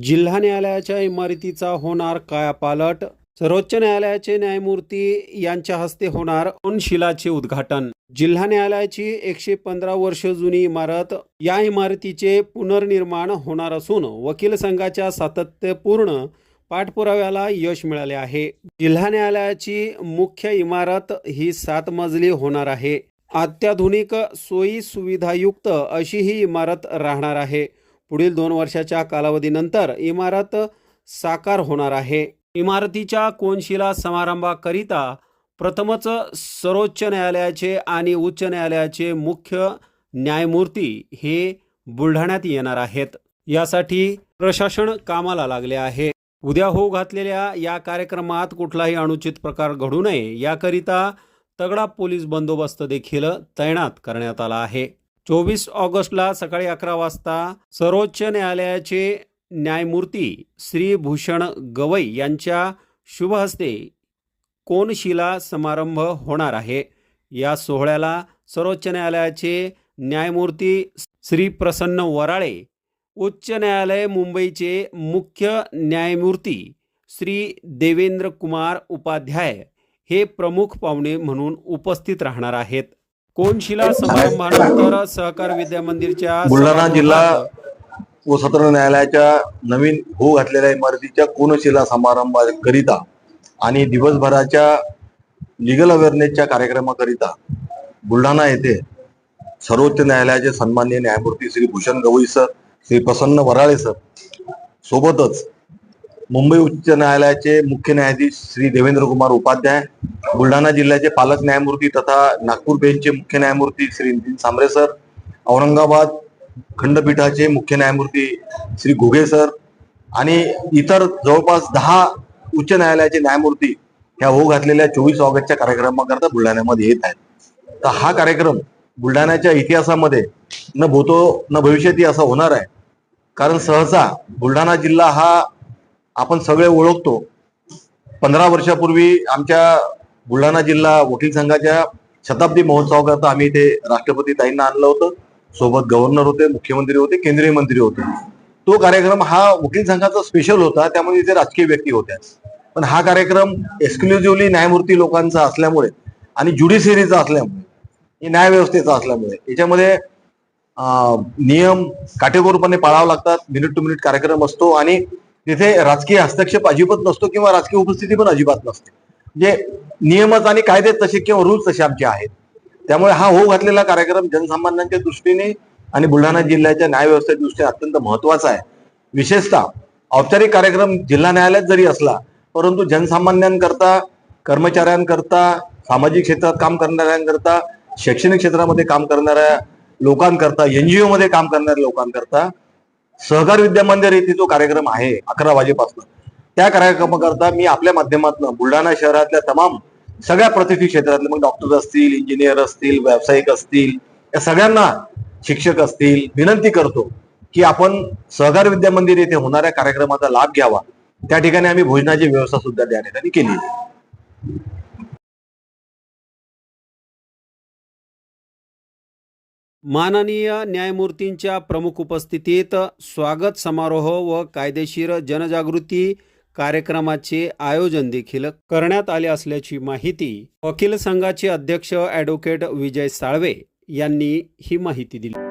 जिल्हा न्यायालयाच्या इमारतीचा होणार कायापालट. सर्वोच्च न्यायालयाचे न्यायमूर्ती यांच्या हस्ते होणार कोनशिलाचे उद्घाटन. जिल्हा न्यायालयाची एकशे पंधरा वर्ष जुनी इमारत या इमारतीचे पुनर्निर्माण होणार असून वकील संघाच्या सातत्यपूर्ण पाठपुराव्याला यश मिळाले आहे. जिल्हा न्यायालयाची मुख्य इमारत ही सात मजली होणार आहे. अत्याधुनिक सोयी सुविधायुक्त अशी ही इमारत राहणार आहे. पुढील दोन वर्षाच्या कालावधीनंतर इमारत साकार होणार आहे. इमारतीच्या कोनशिला समारंभाकरिता प्रथमच सर्वोच्च न्यायालयाचे आणि उच्च न्यायालयाचे मुख्य न्यायमूर्ती हे बुलढाण्यात येणार आहेत. यासाठी प्रशासन कामाला लागले आहे. उद्या होऊ घातलेल्या या कार्यक्रमात कुठलाही अनुचित प्रकार घडू नये याकरिता तगडा पोलीस बंदोबस्त देखील तैनात करण्यात आला आहे. चोवीस ऑगस्टला सकाळी अकरा वाजता सर्वोच्च न्यायालयाचे न्यायमूर्ती श्री भूषण गवई यांच्या शुभहस्ते कोनशिला समारंभ होणार आहे. या सोहळ्याला सर्वोच्च न्यायालयाचे न्यायमूर्ती श्री प्रसन्न वराळे उच्च न्यायालय मुंबईचे मुख्य न्यायमूर्ती श्री देवेंद्र कुमार उपाध्याय हे प्रमुख पाहुणे म्हणून उपस्थित राहणार आहेत. कोनशिला समारंभानंतर सहकार विद्या मंदिरच्या बुलढाणा जिल्हा व सत्र न्यायालयाच्या नवीन होऊ घातलेल्या इमारतीच्या कोनशिला समारंभाकरिता आणि दिवसभराच्या लिगल अवेअरनेसच्या कार्यक्रमाकरिता बुलढाणा येथे सर्वोच्च न्यायालयाचे सन्माननीय न्यायमूर्ती श्री भूषण गवई सर श्री प्रसन्न वराळे सर सोबतच मुंबई उच्च न्यायालयाचे मुख्य न्यायाधीश श्री देवेंद्र कुमार उपाध्याय बुलढाणा जिल्ह्याचे पालक न्यायमूर्ती तथा नागपूर बेंचचे मुख्य न्यायमूर्ती श्री नितीन सांबरे सर औरंगाबाद खंडपीठाचे मुख्य न्यायमूर्ती श्री घुगे सर आणि इतर जवळपास दहा उच्च न्यायालयाचे न्यायमूर्ती ह्या होऊ घातलेल्या चोवीस ऑगस्टच्या कार्यक्रमाकरता बुलढाण्यामध्ये येत आहेत. तर हा कार्यक्रम बुलढाण्याच्या इतिहासामध्ये न भूतो न भविष्यती असा होणार आहे. कारण सहसा बुलढाणा जिल्हा हा आपण सगळे ओळखतो. पंधरा वर्षापूर्वी आमच्या बुलढाणा जिल्हा वकील संघाच्या शताब्दी महोत्सवाकरता आम्ही इथे राष्ट्रपती ताईंना आणलं होतं. सोबत गव्हर्नर होते मुख्यमंत्री होते केंद्रीय मंत्री होते. तो कार्यक्रम हा वकील संघाचा स्पेशल होता. त्यामुळे इथे राजकीय व्यक्ती होत्या. पण हा कार्यक्रम एक्सक्लुझिव्हली न्यायमूर्ती लोकांचा असल्यामुळे आणि ज्युडिशरीचा असल्यामुळे हे न्यायव्यवस्थेचा असल्यामुळे याच्यामध्ये नियम काटेकोरपणे पाळावे लागतात. मिनिट टू मिनिट कार्यक्रम असतो आणि तिथे राजकीय हस्तक्षेप अजिबात नसतो किंवा राजकीय उपस्थिती पण अजिबात नसते. म्हणजे नियमच आणि कायदे तसे किंवा रूल्स तसे आमचे आहेत. त्यामुळे हा होऊ घातलेला कार्यक्रम जनसामान्यांच्या दृष्टीने आणि बुलढाणा जिल्ह्याच्या न्यायव्यवस्थेच्या दृष्टीने अत्यंत महत्त्वाचा आहे. विशेषतः औपचारिक कार्यक्रम जिल्हा न्यायालयात जरी असला परंतु जनसामान्यांकरता कर्मचाऱ्यांकरता सामाजिक क्षेत्रात काम करणाऱ्यांकरता शैक्षणिक क्षेत्रामध्ये काम करणाऱ्या लोकांकरता एनजीओ मध्ये काम करणाऱ्या लोकांकरता सहकार विद्या मंदिर येथे जो कार्यक्रम आहे अकरा वाजेपासून. त्या कार्यक्रमाकरता मी आपल्या माध्यमातून बुलढाणा शहरातल्या तमाम सगळ्या प्रतिष्ठित क्षेत्रातले मग डॉक्टर असतील इंजिनियर असतील व्यावसायिक असतील या सगळ्यांना शिक्षक असतील विनंती करतो की आपण सहकार विद्या मंदिर येथे होणाऱ्या कार्यक्रमाचा लाभ घ्यावा. त्या ठिकाणी आम्ही भोजनाची व्यवस्था सुद्धा त्या ठिकाणी केली माननीय न्यायमूर्तींच्या प्रमुख उपस्थितीत स्वागत समारोह व कायदेशीर जनजागृती कार्यक्रमाचे आयोजन देखील करण्यात आले असल्याची माहिती वकील संघाचे अध्यक्ष ॲडव्होकेट विजय साळवे यांनी ही माहिती दिली.